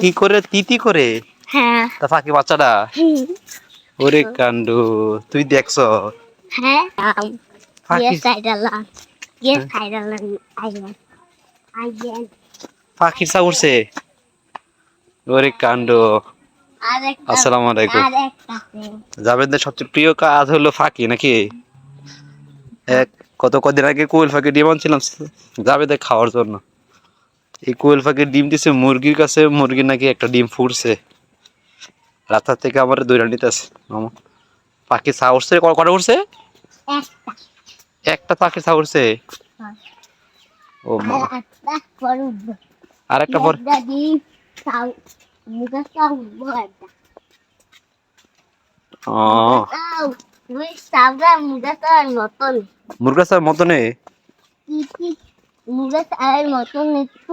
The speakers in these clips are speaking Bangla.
কি করে তিতি করে? হ্যাঁ। তা পাখি বাচ্চাটা? ওরে কাণ্ড তুই দেখছ? হ্যাঁ. পাখির চা উঠছে। ওরে কাণ্ড আসসালামু আলাইকুম। জাভেদের সবচেয়ে প্রিয় কাজ হলো ফাঁকি নাকি? এক কত কদিন আগে কোয়েল ফাঁকি ডিম আনছিলাম জাভেদের খাওয়ার জন্য। এই কোয়েল ফাঁকির ডিম দিছে মুরগির কাছে মুরগির নাকি একটা ডিম ফুটছে। রাস্তার থেকে আমার দৈরা নিতেছে মামা। পাখি চা উঠছে কটা উঠছে? একটা। পাখি চা উঠছে? হ্যাঁ। ও আর একটা পর মতন মুরগা মতনে কি মতন একটু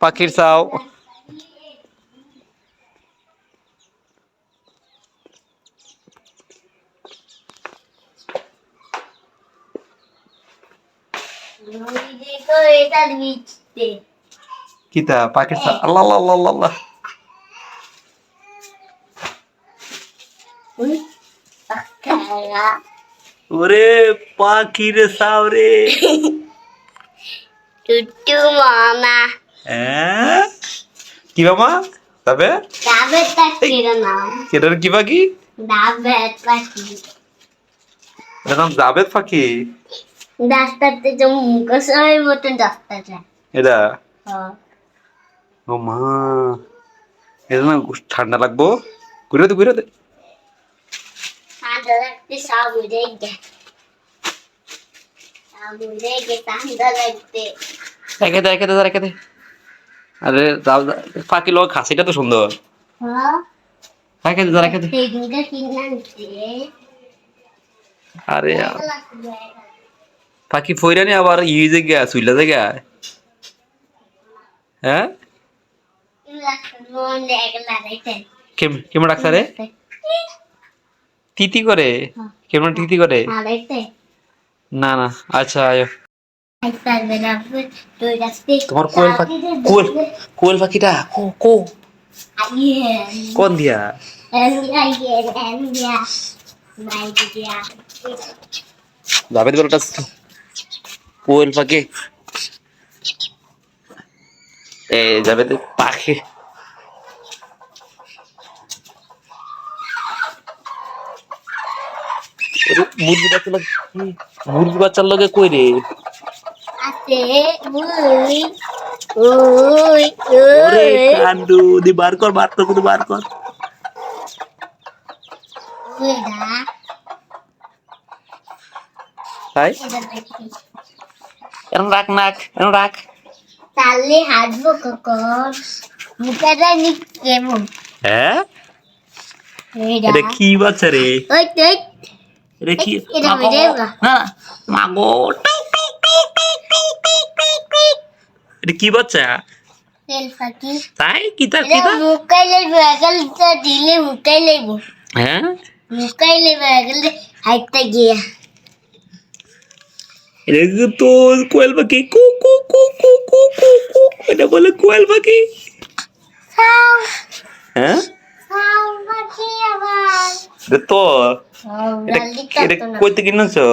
পাখির চাও। কিতা পাখির চাও? আল্লাহ আল্লাহ আল্লাহ আল্লাহ, আল্লাহ। ওরে পাখির চাও রে। টুটু মামা। হ্যাঁ? কি বাবা? তবে এটার কি পাখি? নাম জাবেদ পাখি? ডাক্তারতে যে মুখোশের মতন এটা? হ্যাঁ। ও মা। এটা না ঠান্ডা লাগবো? ঘুরে দে ঘুরে দে। ঠান্ডা লাগতে সব উড়ে গে সব উড়ে গে ঠান্ডা লাগতে। একে দে একে দে একে দে। আরে যাও। পাখি লোক খাসিটা তো সুন্দর। হ্যাঁ। আনছে। আরে পাখি ফইরানি আবার ইউজে গিয়া সুইলা জায়গা হ্যাঁ? কেম কেমন ডাক্তার রে? তিতি করে? হ্যাঁ। কেমন তিতি করে? না না। আচ্ছা আয়ো। তোমার কোয়েল পাখি কোয়েল কোয়েল পাখিটা কো কো? কোন দিয়া? তো ওটা কোয়েল পাখি। এ তো পাখি। মুরগি বাচ্চা লাগে মুরগি বাচ্চার লগে কই রে? ওরে কান্ডু দি বার কর বার তো কিন্তু বার কর তাই এরম রাখ নাক এরম রাখ তাহলে হাঁটবো কখন মুখটা নিকেমন হ্যাঁ এটা কি বাচ্চা রে ওই তো ওই এটা কি এটা মাগো। বেড়ে গেলো। না মাগো এটা কি বাচ্চা? তাই? কি তা কি দিলে মুখাই লেবো হ্যাঁ? মুখাই লেবো একালে হাইটটা গিয়া। এটা তো কোয়েল পাখি? কু কু কু কু কু কু কু এটা বলে কোয়েল পাখি। হ্যাঁ? তো এটা না। কইতে কিনেছো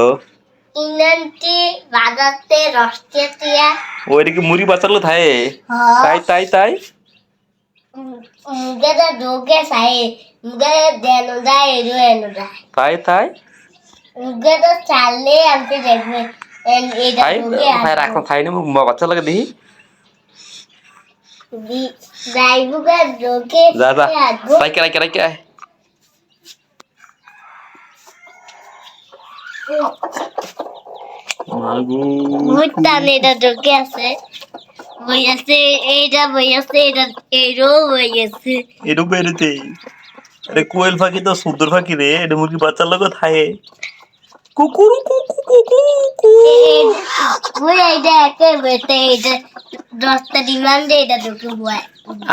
ইনান্টি বাজাতে রস্তে তিয়া ও এটা কি মুড়ি বাচ্চালো থাকে হ্যাঁ তাই তাই তাই মুগেটা ডোকে সাই মুগেটা দেনো যায় এরো এনো যায় তাই তাই মুগেটা চাললে আনতে দেখবে এটা তাই ডোকে তাই রাখো তাই না মুখ বাচ্চা লাগে দেখি যাইবুগা ডোকে যা যা আসব রাইকে রাইকে রাইকে আয়। মাগো ভুট্টান এটা ডোকে আছে বই আছে এইটা বই আছে এটা এরও বই আছে এটু বেরোতে আরে কোয়েল পাখি তো সুন্দর পাখি রে এটা মুরগি বাচ্চার লোক থাকে কুকুরু কুকু কুকু কু বই এইটা একে বইতে এইটা দশটা ডিমান্ড এটা দুটো বই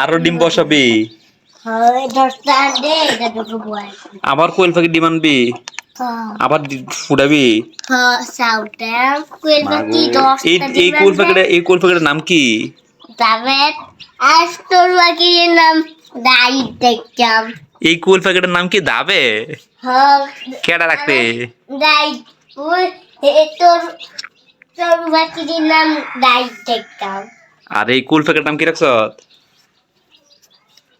আরও ডিম বসাবি হয় দশটা আনবে এটা দুটো বই আবার কোয়েল পাখি ডিম আনবি আবার ডি- ফুটাবি? হ্যাঁ এই কোয়েল পাখিটা এই কোয়েল পাখিটার নাম কি? নাম এই কোয়েল পাখিটার নাম কি দাবে? হ্যাঁ। কেডা রাখতে আর এই কোয়েল পাখিটার নাম কি রাখছ?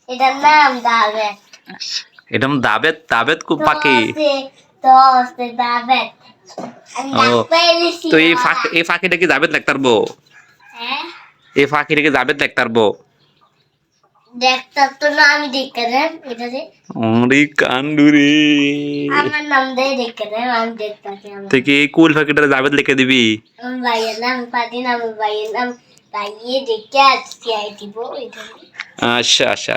এটার নাম দাবে এটা নাম দাবেত দাবেত কু- পাখি। তো এই। ফাঁকি এই ফাঁকিটা কি জাবেদ পারব হ্যাঁ? এই ফাঁকিটাকে জাবেদ লাগতে পারব তো না আমি দেখতে আমার নাম দেখতে আমি কি জাবেদ লিখে দিবি? নাম নাম এটা আচ্ছা আচ্ছা।